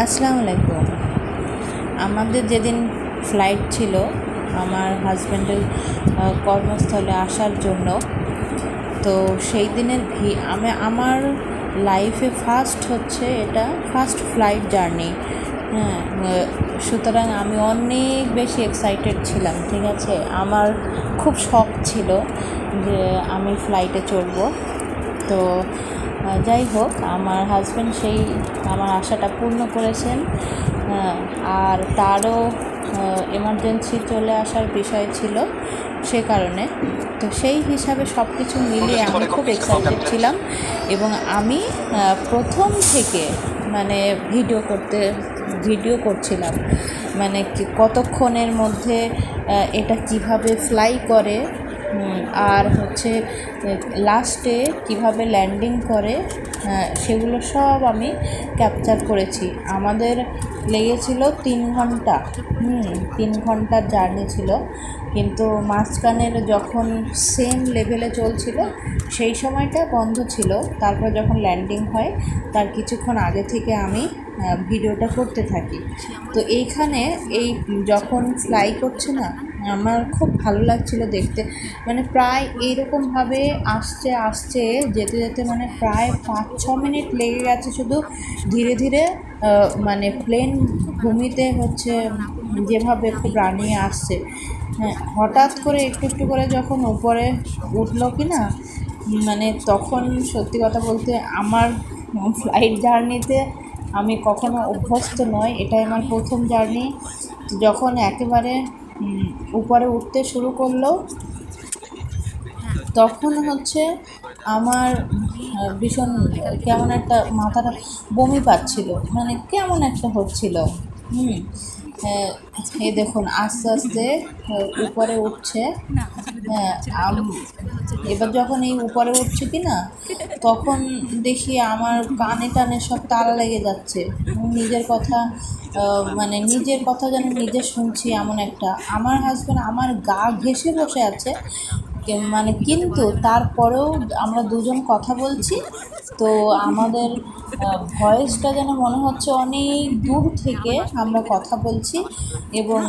আসসালামু আলাইকুম। আমাদের যেদিন ফ্লাইট ছিল, আমার হাজব্যান্ডের কর্মস্থলে আসার জন্য, তো সেই দিনের ভি, আমি, আমার লাইফে ফার্স্ট হচ্ছে এটা ফার্স্ট ফ্লাইট জার্নি হ্যাঁ সুতরাং আমি অনেক বেশি এক্সাইটেড ছিলাম, ঠিক আছে? আমার খুব শখ ছিল যে আমি ফ্লাইটে চড়বো। তো যাই হোক আমার হাজব্যান্ড সেই আমার আশাটা পূর্ণ করেছেন। আর তারও এমার্জেন্সি চলে আসার বিষয় ছিল সে কারণে। তো সেই হিসাবে সব কিছু মিলিয়ে আমি খুব এক্সাইটেড ছিলাম এবং আমি প্রথম থেকে মানে ভিডিও করতে ভিডিও করছিলাম। মানে কতক্ষণের মধ্যে এটা কীভাবে ফ্লাই করে আর হচ্ছে লাস্টে কীভাবে ল্যান্ডিং করে আহ, সেগুলো সব আমি ক্যাপচার করেছি। আমাদের লেগেছিল তিন ঘণ্টা হুম তিন ঘণ্টার জার্নি ছিল। কিন্তু মাঝখানের যখন সেম লেভেলে চলছিল সেই সময়টা বন্ধ ছিল। তারপর যখন ল্যান্ডিং হয় তার কিছুক্ষণ আগে থেকে আমি ভিডিওটা করতে থাকি। তো এইখানে এই যখন ফ্লাই করছে না আমার খুব ভালো লাগছিল দেখতে। মানে প্রায় এইরকমভাবে আসছে আসছে, যেতে যেতে মানে প্রায় পাঁচ, ছ মিনিট লেগে গেছে শুধু। ধীরে ধীরে মানে প্লেন ভূমিতে হচ্ছে যেভাবে খুব রানিয়ে আসছে। হ্যাঁ হঠাৎ করে একটু একটু করে যখন উপরে উঠল কি না মানে তখন সত্যি কথা বলতে আমার ফ্লাইট জার্নিতে আমি কখনো অভ্যস্ত নয় এটাই আমার প্রথম জার্নি। যখন একেবারে উপরে উঠতে শুরু করল। তখন হচ্ছে আমার ভীষণ কেমন একটা মাথাটা বমি পাচ্ছিল। মানে কেমন একটা হচ্ছিল। হুম। এই দেখুন আস্তে আস্তে উপরে উঠছে। হ্যাঁ এবার যখন এই উপরে উঠছে কি না তখন দেখি আমার কানে টানে সব তালা লেগে যাচ্ছে। নিজের কথা মানে নিজের কথা যেন নিজে শুনছি এমন একটা। আমার হাজব্যান্ড আমার গা ঘেসে বসে আছে। মানে কিন্তু তারপরেও আমরা দুজন কথা বলছি, তো আমাদের ভয়েসটা যেন মনে হচ্ছে অনেক দূর থেকে আমরা কথা বলছি এবং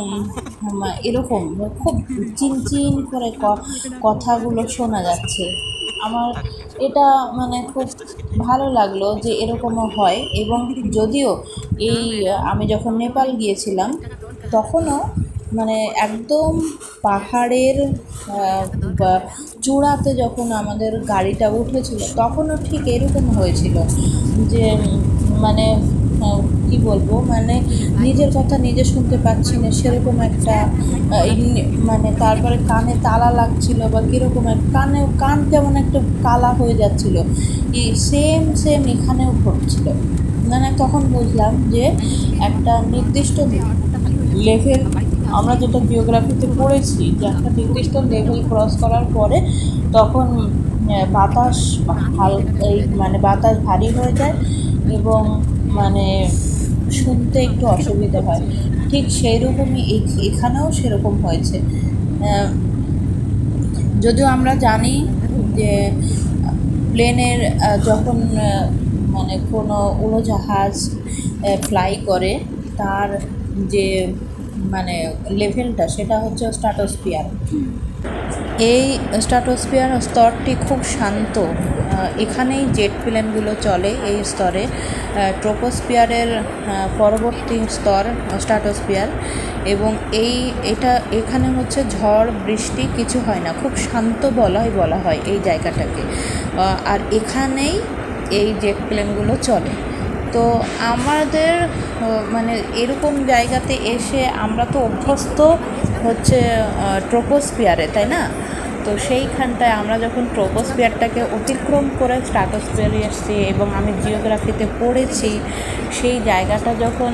এরকম খুব চিনচিন করে কথাগুলো শোনা যাচ্ছে। আমার এটা মানে খুব ভালো লাগল যে এরকমও হয় এবং যদিও এই, আমি যখন নেপাল গিয়েছিলাম, তখনও মানে একদম পাহাড়ের চূড়াতে যখন আমাদের গাড়িটা উঠেছিল, তখনও ঠিক এরকম হয়েছিল যে মানে কি বলব মানে নিজের কথা নিজে শুনতে পাচ্ছি না, সেরকম একটা মানে তারপরে কানে তালা লাগছিল বা কীরকম এক, কানে, কান কেমন একটা কালা হয়ে যাচ্ছিল। সেম সেম এখানেও ঘটছিল। মানে তখন বুঝলাম যে একটা নির্দিষ্ট লেভেল আমরা যেটা জিওগ্রাফিতে পড়েছি, যে একটা নির্দিষ্ট লেভেল ক্রস করার পরে তখন বাতাস হাল, এই মানে বাতাস ভারী হয়ে যায় এবং মানে শুনতে একটু অসুবিধা হয়। ঠিক সেই রকমই এখানেও সেরকম হয়েছে। যদিও আমরা জানি যে প্লেনের যখন মানে কোনো উড়োজাহাজ ফ্লাই করে, তার যে লেভেলটা সেটা হচ্ছে স্ট্রাটোস্ফিয়ার এই স্ট্রাটোস্ফিয়ার স্তরটি খুব শান্ত। এখানেই জেট প্লেনগুলো চলে এই স্তরে। ট্রোপোস্ফিয়ারের পরবর্তী স্তর স্ট্রাটোস্ফিয়ার এবং এই এটা এখানে হচ্ছে ঝড় বৃষ্টি কিছু হয় না। খুব শান্ত বলাই বলা হয় এই জায়গাটাকে। আর এখানেই এই জেট প্লেনগুলো চলে। তো আমাদের মানে এরকম জায়গাতে এসে আমরা তো অভ্যস্ত হচ্ছে ট্রোপোস্ফিয়ারে তাই না? তো সেইখানটায় আমরা যখন ট্রোপোস্ফিয়ারটাকে অতিক্রম করে স্ট্রাটোস্ফিয়ারে এসেছি এবং আমি জিওগ্রাফিতে পড়েছি, সেই জায়গাটা যখন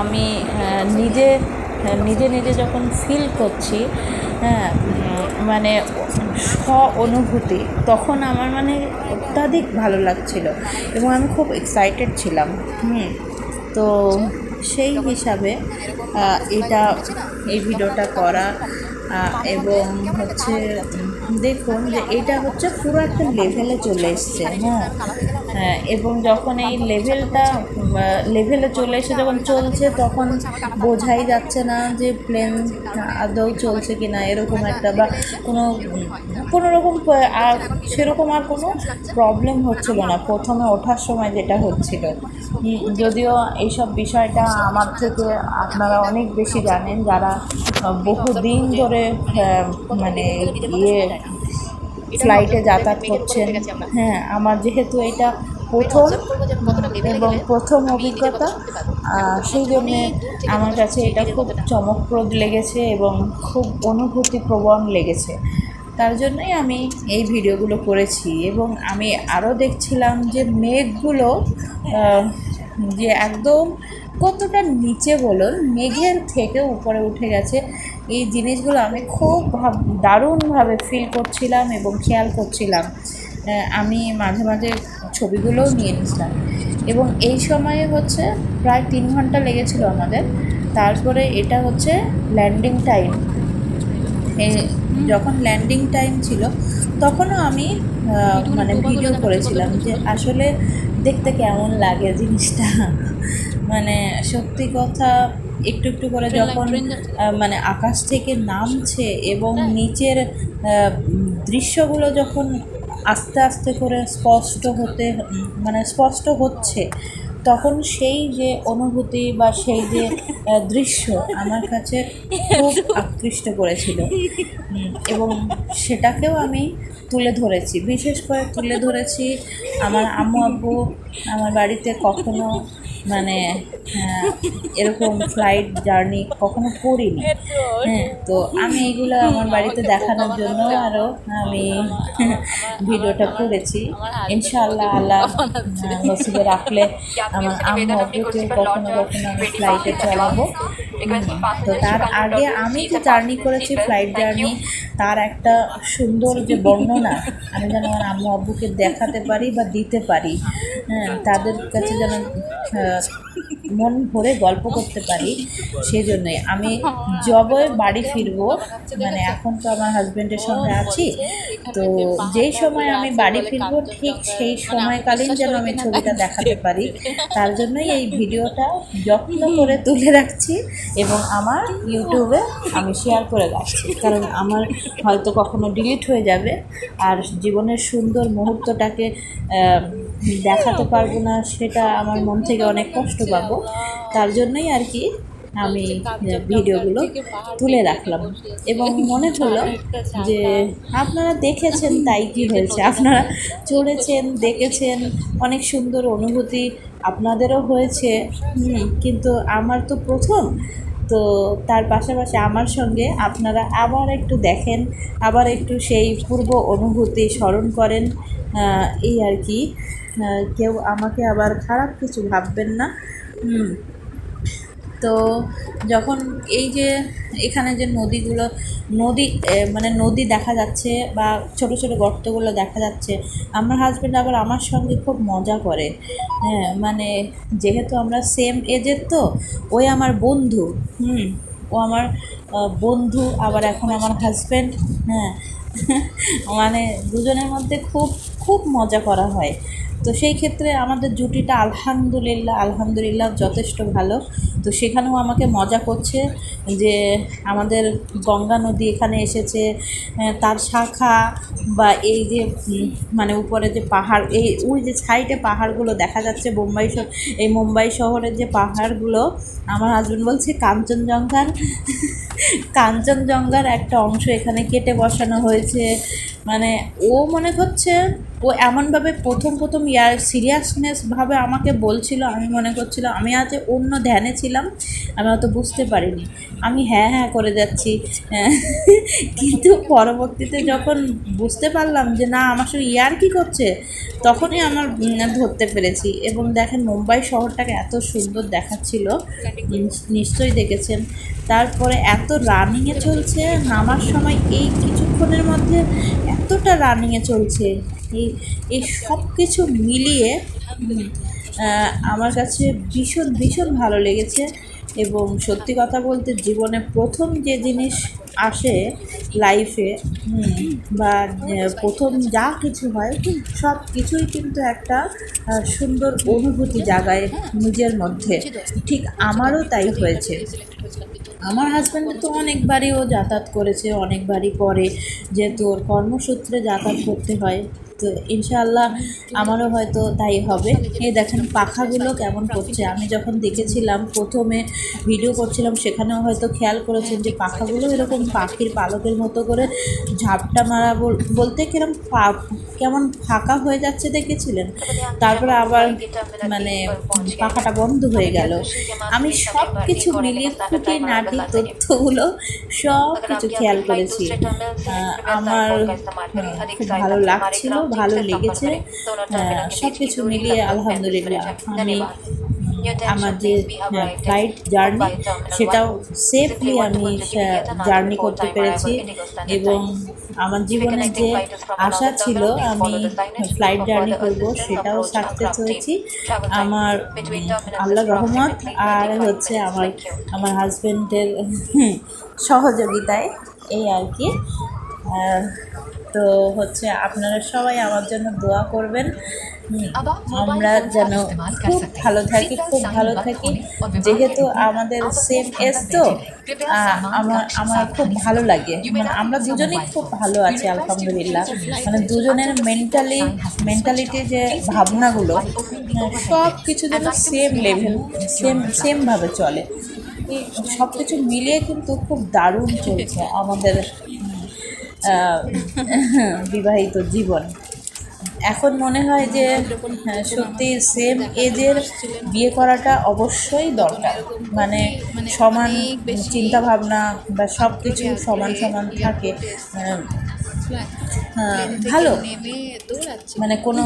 আমি নিজে নিজে নিজে যখন ফিল করছি হ্যাঁ মানে স্ব অনুভূতি তখন আমার মানে অত্যাধিক ভালো লাগছিল এবং আমি খুব এক্সাইটেড ছিলাম, হুম। তো সেই হিসাবে এটা, এই ভিডিওটা করা এবং হচ্ছে, দেখুন যে এটা হচ্ছে পুরো একটা লেভেলে চলে এসছে হ্যাঁ। এবং যখন এই লেভেলটা লেভেলে চলে এসে যখন চলছে, তখন বোঝাই যাচ্ছে না যে প্লেন আদৌ চলছে কি না এরকম একটা বা কোনো কোনো রকম, আর সেরকম আর কোনো প্রবলেম হচ্ছিল না। প্রথমে ওঠার সময় যেটা হচ্ছিল যদিও এইসব বিষয়টা আমার থেকে আপনারা অনেক বেশি জানেন, যারা বহুদিন ধরে মানে ইয়ে ফ্লাইটে যাতায়াত করছেন। হ্যাঁ আমার। যেহেতু এটা প্রথম এবং প্রথম অভিজ্ঞতা সেই জন্যে আমার কাছে এটা খুব চমকপ্রদ লেগেছে এবং খুব অনুভূতিপ্রবণ লেগেছে। তার জন্যই আমি এই ভিডিওগুলো করেছি এবং আমি আরও দেখছিলাম যে মেঘগুলো যে একদম কতটা নিচে বলুন মেঘের থেকে উপরে উঠে গেছে। এই জিনিসগুলো আমি খুব ভাব দারুণভাবে ফিল করছিলাম এবং খেয়াল করছিলাম। আমি মাঝে মাঝে ছবিগুলোও নিয়ে নিয়েছিলাম। এবং এই সময়ে হচ্ছে প্রায় তিন ঘণ্টা লেগেছিল আমাদের। তারপরে এটা হচ্ছে ল্যান্ডিং টাইম যখন ল্যান্ডিং টাইম ছিল তখনও আমি মানে ভিডিও করেছিলাম যে আসলে দেখতে কেমন লাগে জিনিসটা। মানে সত্যি কথা একটু একটু করে যখন মানে আকাশ থেকে নামছে এবং নিচের দৃশ্যগুলো যখন আস্তে আস্তে করে স্পষ্ট হতে মানে স্পষ্ট হচ্ছে তখন সেই যে অনুভূতি বা সেই যে দৃশ্য আমার কাছে খুব আকৃষ্ট করেছিল। এবং সেটাকেও আমি তুলে ধরেছি। বিশেষ করে তুলে ধরেছি আমার আম্মু আব্বু আমার বাড়িতে কখনো মানে আহ, এরকম ফ্লাইট জার্নি কখনো করিনি। হ্যাঁ তো আমি এগুলো আমার বাড়িতে দেখানোর জন্য আরও আমি ভিডিওটা করেছি। ইনশাল্লাহ আল্লাহ আহ, নসিবে রাখলে আমার আম্মু কখনো কখনো আমি ফ্লাইটে হুম, তো তার আগে আমি যে জার্নি করেছি ফ্লাইট জার্নি তার একটা সুন্দর যে বর্ণনা আমি যেন আমার আম্মু আব্বুকে দেখাতে পারি বা দিতে পারি। হ্যাঁ তাদের কাছে যেন মন ভরে গল্প করতে পারি সেই জন্যই আমি যবে বাড়ি ফিরবো মানে এখন তো আমার হাজব্যান্ডের সঙ্গে আছি, তো যেই সময় আমি বাড়ি ফিরবো, ঠিক সেই সময়কালীন যেন আমি ছবিটা দেখাতে পারি। তার জন্যই এই ভিডিওটা যত্ন করে তুলে রাখছি এবং আমার ইউটিউবে আমি শেয়ার করে রাখছি। কারণ আমার হয়তো কখনো ডিলিট হয়ে যাবে, আর জীবনের সুন্দর মুহূর্তটাকে দেখাতে পারব না, সেটা আমার মন থেকে অনেক কষ্ট পাবো। তার জন্যই আর কি আমি ভিডিওগুলো তুলে রাখলাম। এবং মনে হলো যে আপনারা দেখেছেন তাই কি হয়েছে। আপনারা চড়েছেন, দেখেছেন, অনেক সুন্দর অনুভূতি আপনাদেরও হয়েছে। কিন্তু আমার তো প্রথম তো তার পাশাপাশি আমার সঙ্গে আপনারা আবার একটু দেখেন, আবার একটু সেই পূর্ব অনুভূতি স্মরণ করেন এই আর কি। কেউ আমাকে আবার খারাপ কিছু ভাববেন না। তো যখন এই যে এখানে যে নদীগুলো, নদী মানে নদী দেখা যাচ্ছে বা ছোট ছোট গর্তগুলো দেখা যাচ্ছে, আমার হাজব্যান্ড আবার আমার সঙ্গে খুব মজা করে। হ্যাঁ মানে যেহেতু আমরা সেম এজের তো, ওই আমার বন্ধু, হুম, ও আমার বন্ধু, আবার এখন আমার হাজব্যান্ড হ্যাঁ মানে দুজনের মধ্যে খুব খুব মজা করা হয়। তো সেই ক্ষেত্রে আমাদের জুটিটা আলহামদুলিল্লাহ আলহামদুলিল্লাহ যথেষ্ট ভালো। তো সেখানেও আমাকে মজা করছে যে আমাদের গঙ্গা নদী এখানে এসেছে তার শাখা বা এই যে মানে উপরে যে পাহাড়, এই ওই যে সাইডে পাহাড়গুলো দেখা যাচ্ছে শহর এই মুম্বাই শহরের যে পাহাড়গুলো, আমার হাজব্যান্ড বলছে, কাঞ্চনজঙ্ঘার। কাঞ্চনজঙ্ঘার একটা অংশ এখানে কেটে বসানো হয়েছে। মানে ও মনে করছে ও এমনভাবে প্রথম প্রথম ইয়ার সিরিয়াসনেসভাবে আমাকে বলছিল, আমি মনে করছিলাম আমি আজ অন্য ধ্যানে ছিলাম, আমি অত বুঝতে পারিনি। আমি হ্যাঁ হ্যাঁ করে যাচ্ছি। কিন্তু পরবর্তীতে যখন বুঝতে পারলাম যে না, আমার সঙ্গে ইয়ার কি করছে তখনই আমার ধরতে পেরেছি। এবং দেখেন মুম্বাই শহরটাকে এত সুন্দর দেখাচ্ছিল। নিশ- নিশ্চয়ই দেখেছেন। তারপরে এত রানিংয়ে চলছে নামার সময় এই কিছুক্ষণের মধ্যে এতটা রানিংয়ে চলছে। এই এই সব কিছু মিলিয়ে আমার কাছে ভীষণ ভীষণ ভালো লেগেছে। এবং সত্যি কথা বলতে জীবনে প্রথম যে জিনিস আসে লাইফে বা প্রথম যা কিছু হয়, সব কিছুই কিন্তু একটা সুন্দর অনুভূতি জাগায় নিজের মধ্যে। ঠিক আমারও তাই হয়েছে। আমার হাজব্যান্ড তো অনেকবারই ও যাতায়াত করেছে, অনেকবারই করে যেহেতু ওর কর্মসূত্রে যাতায়াত করতে হয়। তো ইনশাআল্লাহ আমারও হয়তো তাই হবে। এই দেখেন পাখাগুলো কেমন করছে। আমি যখন দেখেছিলাম, প্রথমে ভিডিও করছিলাম, সেখানেও হয়তো খেয়াল করেছেন যে পাখাগুলো এরকম পাখির পালকের মতো করে ঝাপটা মারা বলতে কিরম কেমন ফাঁকা হয়ে যাচ্ছে দেখেছিলেন? তারপরে আবার মানে পাখাটা বন্ধ হয়ে গেল। আমি সব কিছু মিলিয়ে খুঁটি, নাটি, তথ্যগুলো সব কিছু খেয়াল করেছি। আমার খুব ভালো লাগছিল। ভালো লেগেছে। সব কিছু মিলিয়ে আলহামদুলিল্লাহ। আমি আমার যে ফ্লাইট জার্নি সেটাও সেফলি আমি জার্নি করতে পেরেছি এবং আমার জীবনে যে আশা ছিল আমি ফ্লাইট জার্নি করব সেটাও সাকসেস হয়েছি আমার আল্লাহ রহমত আর হচ্ছে আমার আমার হাজব্যান্ডের সহযোগিতায় এই আর কি। তো হচ্ছে আপনারা সবাই আমার জন্য দোয়া করবেন। আমরা যেন খুব ভালো থাকি খুব ভালো থাকি। যেহেতু আমাদের সেম এজ তো আমার আমার খুব ভালো লাগে। মানে আমরা দুজনেই খুব ভালো আছি আলহামদুলিল্লাহ। মানে দুজনের মেন্টালি মেন্টালিটি যে ভাবনাগুলো হ্যাঁ, সব কিছু যেন সেম লেভেল সেম সেমভাবে চলে। সব কিছু মিলিয়ে কিন্তু খুব দারুণ চলছে আমাদের বিবাহিত জীবন। এখন মনে হয় যে হ্যাঁ, সত্যি সেম এজের বিয়ে করাটা অবশ্যই দরকার। মানে সমান চিন্তা ভাবনা বা সব কিছু সমান সমান থাকে। আহ, আহ, ভালো। মানে কোনো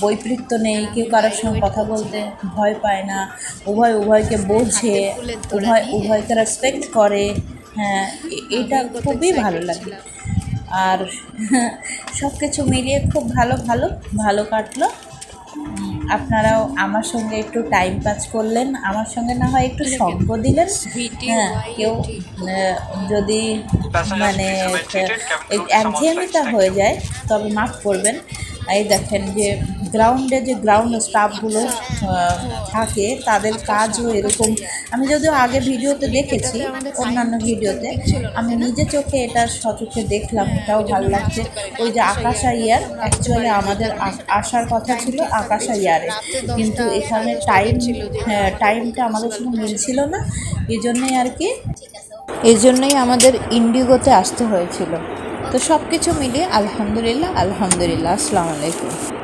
বৈপরীত্য নেই কেউ কারোর সঙ্গে কথা বলতে ভয় পায় না। উভয় উভয়কে বোঝে উভয় উভয়কে রেসপেক্ট করে। হ্যাঁ এটা খুবই ভালো লাগে। আর সব কিছু মিলিয়ে খুব ভালো ভালো ভালো কাটলো। আপনারাও আমার সঙ্গে একটু টাইম পাস করলেন। আমার সঙ্গে না হয় একটু সঙ্গ দিলেন। হ্যাঁ কেউ যদি মানে একঘেয়েমিতা একঘেয়েমিটা হয়ে যায় তবে মাফ করবেন। এই দেখেন যে গ্রাউন্ডে যে গ্রাউন্ড স্টাফগুলো থাকে, তাদের কাজও এরকম। আমি যদিও আগে ভিডিওতে দেখেছি, অন্যান্য ভিডিওতে, আমি নিজে চোখে এটা সচোখে দেখলাম, এটাও ভালো লাগছে। ওই যে আকাশা ইয়ার অ্যাকচুয়ালি আমাদের আসার কথা ছিল আকাশা ইয়ারে। কিন্তু এখানে টাইম হ্যাঁ টাইমটা আমাদের সঙ্গে মিলছিল না এই জন্যই আর কি এই জন্যই আমাদের ইন্ডিগোতে আসতে হয়েছিল। তো সব কিছু মিলিয়ে আলহামদুলিল্লাহ আলহামদুলিল্লাহ, আসসালামু আলাইকুম।